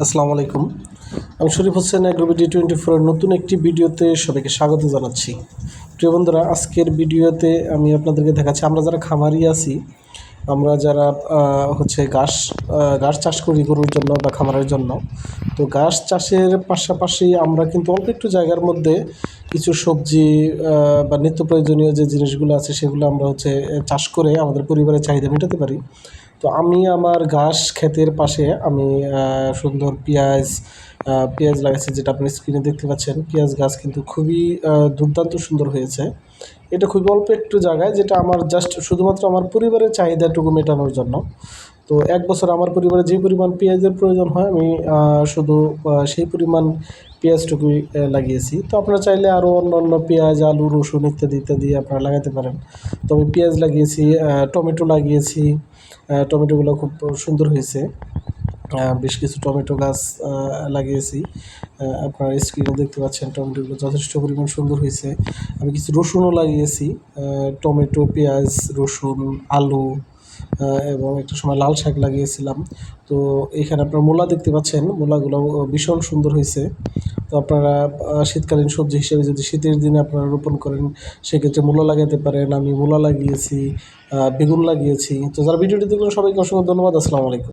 আসসালামু আলাইকুম। আমি শরীফ হোসেন অ্যাগ্রোবিডি টোয়েন্টি ফোরের নতুন একটি ভিডিওতে সবাইকে স্বাগত জানাচ্ছি। প্রিয় বন্ধুরা, আজকের ভিডিওতে আমি আপনাদেরকে দেখাচ্ছি, আমরা যারা খামারি আছি, আমরা যারা হচ্ছে ঘাস ঘাস চাষ করি গরুর জন্য বা খামারের জন্য, তো ঘাস চাষের পাশাপাশি আমরা কিন্তু অল্প একটু জায়গার মধ্যে কিছু সবজি বা নিত্য প্রয়োজনীয় যে জিনিসগুলো আছে, সেগুলো আমরা হচ্ছে চাষ করে আমাদের পরিবারের চাহিদা মেটাতে পারি। তো আমি আমার ঘাস ক্ষেতের পাশে আমি সুন্দর পেঁয়াজ পেঁয়াজ লাগাচ্ছি যেটা আপনি স্ক্রিনে দেখতে পাচ্ছেন। পেঁয়াজ গাছ কিন্তু খুবই দুর্দান্ত সুন্দর হয়েছে। এটা খুবই অল্প একটু জায়গায়, যেটা আমার জাস্ট শুধুমাত্র আমার পরিবারের চাহিদাটুকু মেটানোর জন্য। তো এক বছর আমার পরিবারে যে পরিমাণ পেঁয়াজের প্রয়োজন হয়, আমি শুধু সেই পরিমাণ পেঁয়াজটুকুই লাগিয়েছি। তো আপনারা চাইলে আরও অন্য অন্য পেঁয়াজ, আলু, রসুন ইত্যাদি ইত্যাদি আপনারা লাগাতে পারেন। তো আমি পেঁয়াজ লাগিয়েছি টমেটো লাগিয়েছি টমেটোগুলো খুব সুন্দর হয়েছে। বেশ কিছু টমেটো গাছ লাগিয়েছি। আপনারা স্ক্রিনে দেখতে পাচ্ছেন, টমেটোগুলো যথেষ্ট পরিমাণ সুন্দর হয়েছে। আমি কিছু রসুনও লাগিয়েছি টমেটো, পেঁয়াজ, রসুন, আলু এবং একটা সময় লাল শাক লাগিয়েছিলাম। তো এখানে আপনার মূলা দেখতে পাচ্ছেন, মূলাগুলো ভীষণ সুন্দর হয়েছে। তো আপনারা শীতকালীন সবজি হিসেবে যদি শীতের দিনে আপনারা রোপণ করেন, সেক্ষেত্রে মূলা লাগাতে পারেন। আমি মূলা লাগিয়েছি বেগুন লাগিয়েছি। তো যারা ভিডিওটি দেখলেন, সবাইকে অসংখ্য ধন্যবাদ। আসসালামু আলাইকুম।